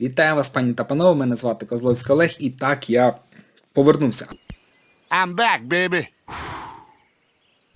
Вітаю вас, пані та панове, мене звати Козловський Олег, і так я повернувся. I'm back, baby.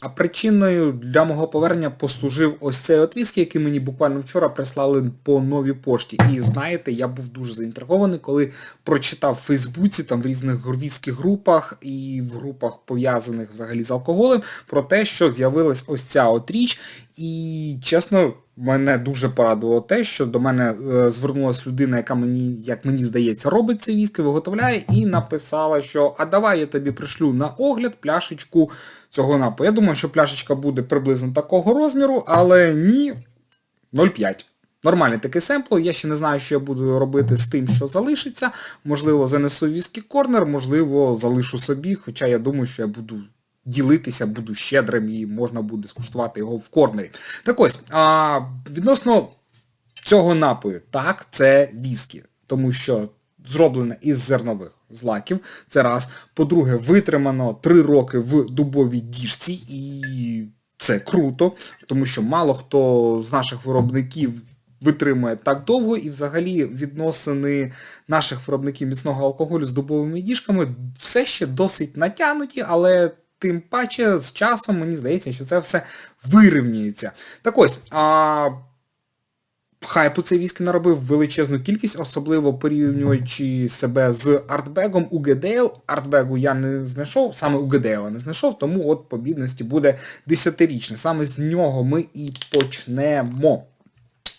А причиною для мого повернення послужив ось цей отвіск, який мені буквально вчора прислали по новій пошті. І знаєте, я був дуже заінтригований, коли прочитав в Фейсбуці, там в різних віскі групах і в групах пов'язаних взагалі з алкоголем, про те, що з'явилась ось ця от річ. І чесно, мене дуже порадувало те, що до мене е, звернулася людина, яка мені, як мені здається, робить цей віскі, виготовляє, і написала, що а давай я тобі пришлю на огляд пляшечку цього напою. Я думаю, що пляшечка буде приблизно такого розміру, але ні, 0,5. Нормальний такий семпл, я ще не знаю, що я буду робити з тим, що залишиться. Можливо, занесу віскі корнер, можливо, залишу собі, хоча я думаю, що я буду ділитися, буду щедрим і можна буде скуштувати його в корнері. Так ось, а, відносно цього напою, так, це віскі, тому що зроблене із зернових злаків, це раз. По-друге, витримано 3 роки в дубовій діжці і це круто, тому що мало хто з наших виробників витримує так довго і взагалі відносини наших виробників міцного алкоголю з дубовими діжками все ще досить натягнуті, але тим паче з часом мені здається, що це все вирівнюється. Так ось, а, хайпу цей віскі наробив величезну кількість, особливо порівнюючи себе з артбегом UGDL. Артбегу я не знайшов, саме UGDL не знайшов, тому от по бідності буде 10-річне. Саме з нього ми і почнемо.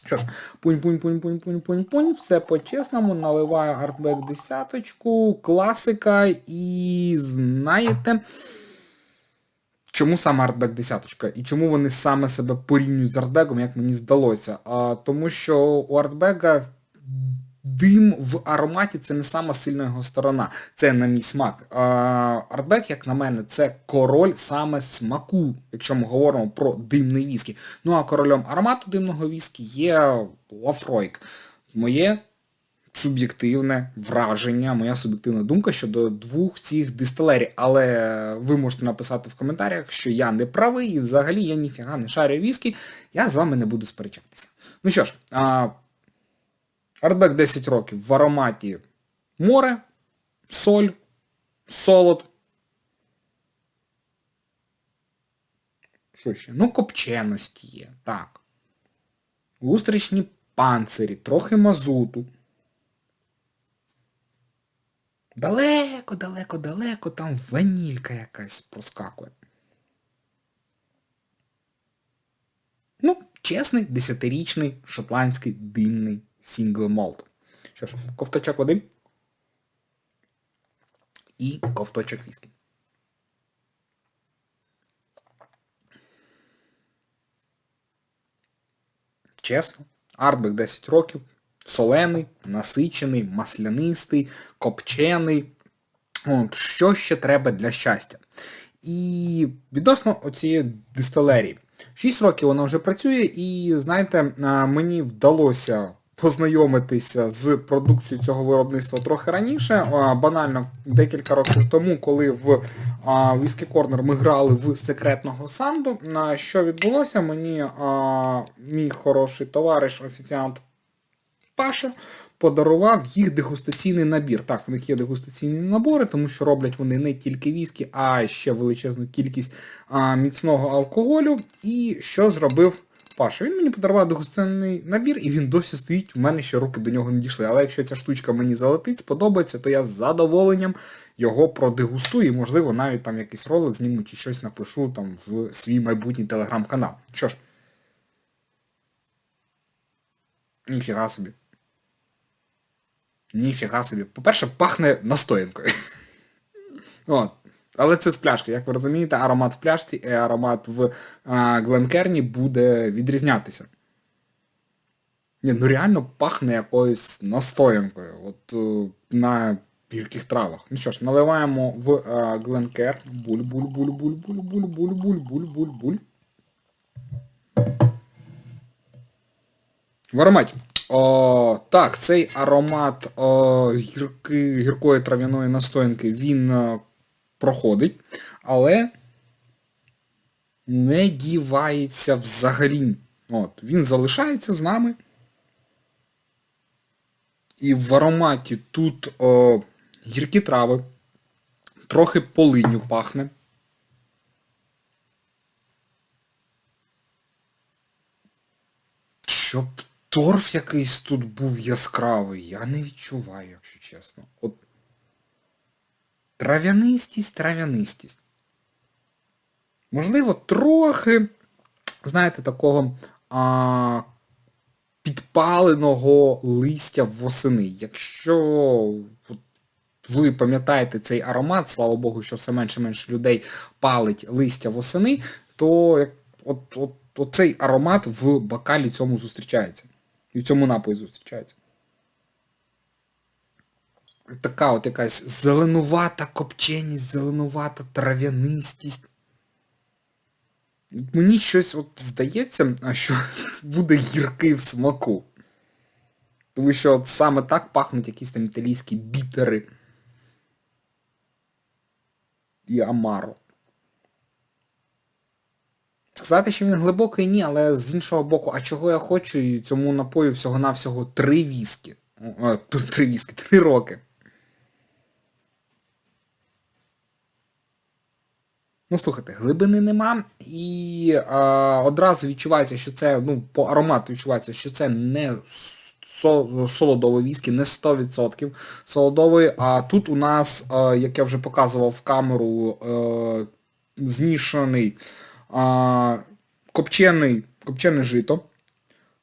Що ж, пунь-пунь-пунь-пунь-пунь-пунь-пунь, все по-чесному, наливаю артбек десяточку, класика і знаєте... Чому саме Артбек десяточка? І чому вони саме себе порівнюють з Артбегом, як мені здалося? А, Тому що у Артбега дим в ароматі це не сама сильна його сторона. Це на мій смак. А, Артбек, як на мене, це король саме смаку, якщо ми говоримо про димний віскі. Ну а королем аромату димного віскі є Лафройк. Моє суб'єктивне враження, моя суб'єктивна думка щодо двох цих дистилерій. Але ви можете написати в коментарях, що я не правий і взагалі я ніфіга не шарю віскі, я з вами не буду сперечатися. Ну що ж, Артбек 10 років в ароматі море, соль, солод. Що ще? Ну, копченості є, так. Устричні панцирі, трохи мазуту. Далеко, далеко, далеко там ванілька якась проскакує. Ну, чесний, десятирічний шотландський димний сінгл молт. Що ж, ковточок води і ковточок віскі. Чесно, Артбек 10 років, солений, насичений, маслянистий, копчений. От, Що ще треба для щастя? І відносно оцієї дистилерії. 6 років вона вже працює і, знаєте, мені вдалося познайомитися з продукцією цього виробництва трохи раніше. Банально декілька років тому, коли в Whisky Corner ми грали в секретного санду. Що відбулося? Мені мій хороший товариш, офіціант Паша подарував їх дегустаційний набір. Так, в них є дегустаційні набори, тому що роблять вони не тільки віскі, а ще величезну кількість а, міцного алкоголю. І що зробив Паша? Він мені подарував дегустаційний набір, і він досі стоїть, у мене ще руки до нього не дійшли. Але якщо ця штучка мені залетить, сподобається, то я з задоволенням його продегустую і, можливо, навіть там якийсь ролик зніму чи щось напишу там в свій майбутній телеграм-канал. Що ж. Ніфіга собі. Ніфіга собі. По-перше, пахне настоянкою. От. Але це з пляшки, як ви розумієте, аромат в пляшці і аромат в а, Гленкерні буде відрізнятися. Ні, ну реально пахне якоюсь настоянкою. От на гірких травах. Ну що ж, наливаємо в а, Гленкер. Буль-буль-буль-буль-буль-буль-буль-буль-буль-буль. В ароматі. О, Так, цей аромат о, гірки, гіркої трав'яної настоянки, він о, проходить, але не дівається взагалі. От, Він залишається з нами. І в ароматі тут о, гіркі трави, трохи полинню пахне. Щоб торф якийсь тут був яскравий, я не відчуваю, якщо чесно. От трав'янистість, трав'янистість. Можливо, трохи, знаєте, такого а, підпаленого листя восени. Якщо ви пам'ятаєте цей аромат, слава Богу, що все менше менше людей палить листя восени, то от, от, от цей аромат в бокалі цьому зустрічається. І в цьому напої зустрічається. Така от якась зеленувата копченість, зеленувата трав'янистість. Мені щось от здається, а що буде гіркий в смаку. Тому що от саме так пахнуть якісь там італійські бітери і амаро. Сказати, що він глибокий, ні, але з іншого боку, а чого я хочу, і цьому напою всього-навсього три віскі. Три віскі, три роки. Ну, слухайте, глибини нема, і а, одразу відчувається, що це, ну, по аромату відчувається, що це не со- солодовий віскі, не 100% солодовий, а тут у нас, а, як я вже показував в камеру, е, змішаний а, копчений, копчене жито,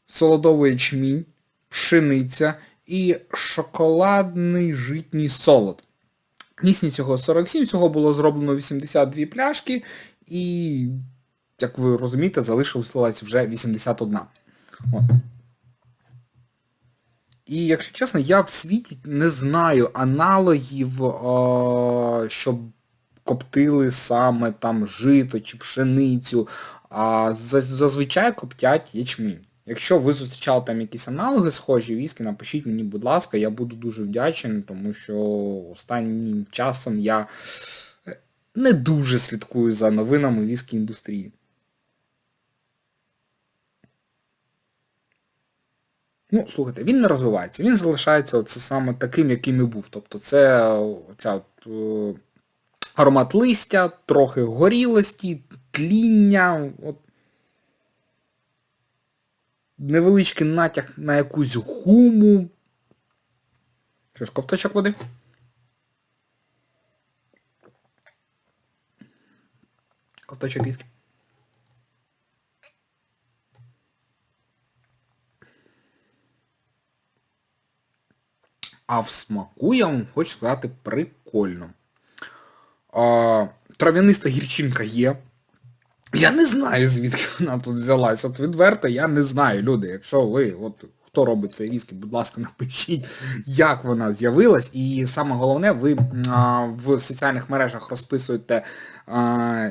солодовий ячмінь, пшениця і шоколадний житній солод. Місні цього 47, всього було зроблено 82 пляшки, і, як ви розумієте, залишилось вже 81. От. І якщо чесно, я в світі не знаю аналогів, е, щоб коптили саме там жито чи пшеницю, а зазвичай коптять ячмінь. Якщо ви зустрічали там якісь аналоги схожі віскі, напишіть мені, будь ласка, я буду дуже вдячний, тому що останнім часом я е, не дуже слідкую за новинами віскі індустрії. Ну, слухайте, він не розвивається, він залишається оце саме таким, яким і був. Тобто це оця от, е, аромат листя, трохи горілості, тління, от, невеличкий натяг на якусь гуму. Що ж, ковточок води? Ковточок віскі. А в смаку я вам хочу сказати прикольно. А, трав'яниста гірчинка є. Я не знаю, звідки вона тут взялась. От відверто я не знаю, люди. Якщо ви, от хто робить цей віскі, будь ласка, напишіть, як вона з'явилась. І саме головне, ви а, в соціальних мережах розписуєте, а,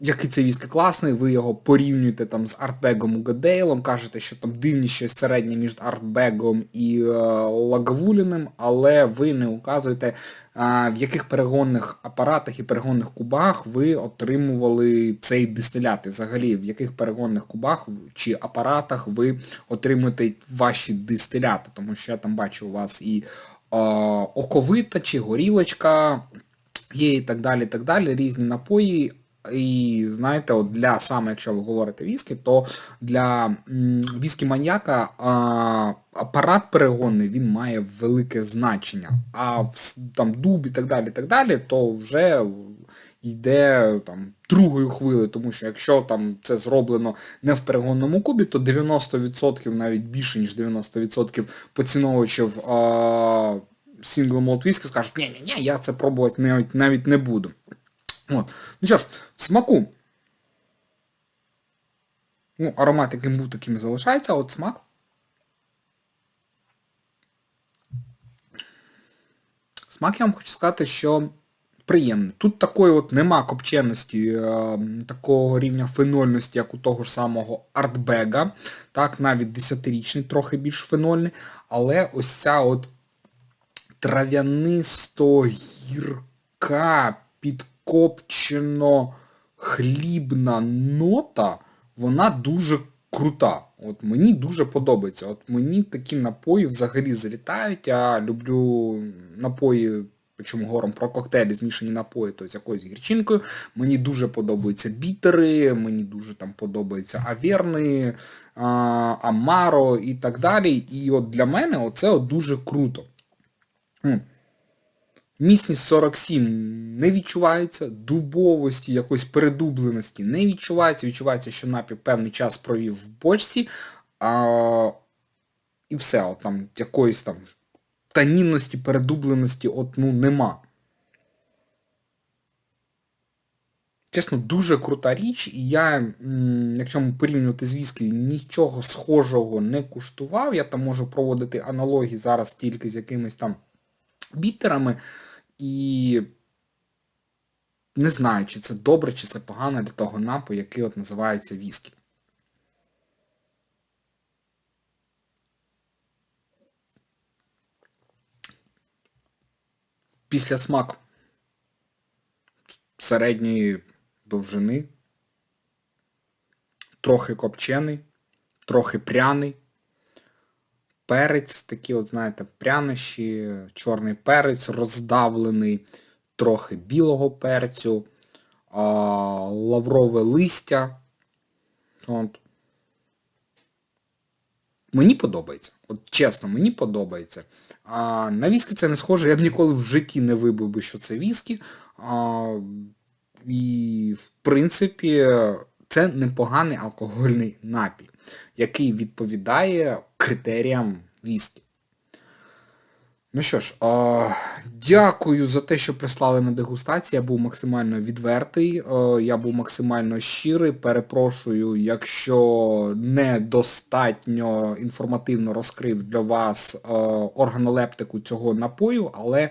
який цей віскі класний, ви його порівнюєте там з артбегом Угадейлом, кажете, що там дивні щось середнє між артбегом і е, лагавуліним, але ви не указуєте, а, в яких перегонних апаратах і перегонних кубах ви отримували цей дистилят. І взагалі, в яких перегонних кубах чи апаратах ви отримуєте ваші дистиляти. Тому що я там бачу у вас і е, оковита чи горілочка є і так далі, і так далі, різні напої. І знаєте, от для саме, якщо ви говорите віскі, то для віскі маньяка апарат перегонний він має велике значення. А в там дуб і так далі, і так далі, то вже йде там другою хвилею, тому що якщо там це зроблено не в перегонному кубі, то 90% навіть більше, ніж 90% поціновувачів сінгл молт віскі скажуть, ні ні ні я це пробувати навіть, навіть не буду. От. Ну що ж, в смаку. Ну, аромат яким був, таким і залишається, а от смак. Смак я вам хочу сказати, що приємний. Тут такої от нема копченості, такого рівня фенольності, як у того ж самого артбега. Так, навіть 10-річний, трохи більш фенольний. Але ось ця от трав'янисто-гірка, підкопчено хлібна нота, вона дуже крута. От мені дуже подобається. От мені такі напої взагалі залітають. Я люблю напої, причому говоримо про коктейлі, змішані напої, то з якоюсь гірчинкою. Мені дуже подобаються бітери, мені дуже там подобаються аверни, амаро і так далі. І от для мене оце от дуже круто. Міцність 47 не відчувається, дубовості, якоїсь передубленості не відчувається. Відчувається, що напій певний час провів в бочці, а, і все, от там якоїсь там танінності, передубленості от, ну, нема. Чесно, дуже крута річ, і я, якщо ми порівнювати з віскі, нічого схожого не куштував. Я там можу проводити аналогії зараз тільки з якимись там бітерами. І не знаю, чи це добре, чи це погано для того напою, який от називається віскі. Після смак середньої довжини, трохи копчений, трохи пряний, перець, такі, от, знаєте, прянощі, чорний перець роздавлений, трохи білого перцю, а, лаврове листя. От. Мені подобається. От чесно, мені подобається. А, на віскі це не схоже, я б ніколи в житті не вибив би, що це віскі. А, і, в принципі, це непоганий алкогольний напій, який відповідає критеріям віскі. Ну що ж, а, дякую за те, що прислали на дегустацію. Я був максимально відвертий, е, я був максимально щирий. Перепрошую, якщо недостатньо інформативно розкрив для вас е, органолептику цього напою, але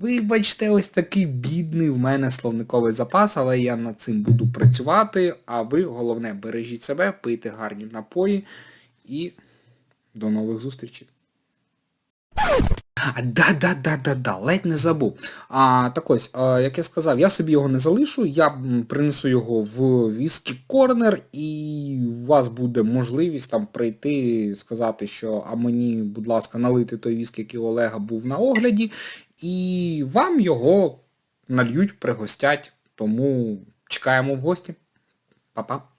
вибачте, ось такий бідний в мене словниковий запас, але я над цим буду працювати. А ви, головне, бережіть себе, пийте гарні напої і до нових зустрічей. А, да, да, да, да, да, ледь не забув. А, так ось, а, як я сказав, я собі його не залишу, я принесу його в Whisky Corner і у вас буде можливість там прийти, сказати, що а мені, будь ласка, налити той віск, який у Олега був на огляді, і вам його нальють, пригостять, тому чекаємо в гості. Па-па.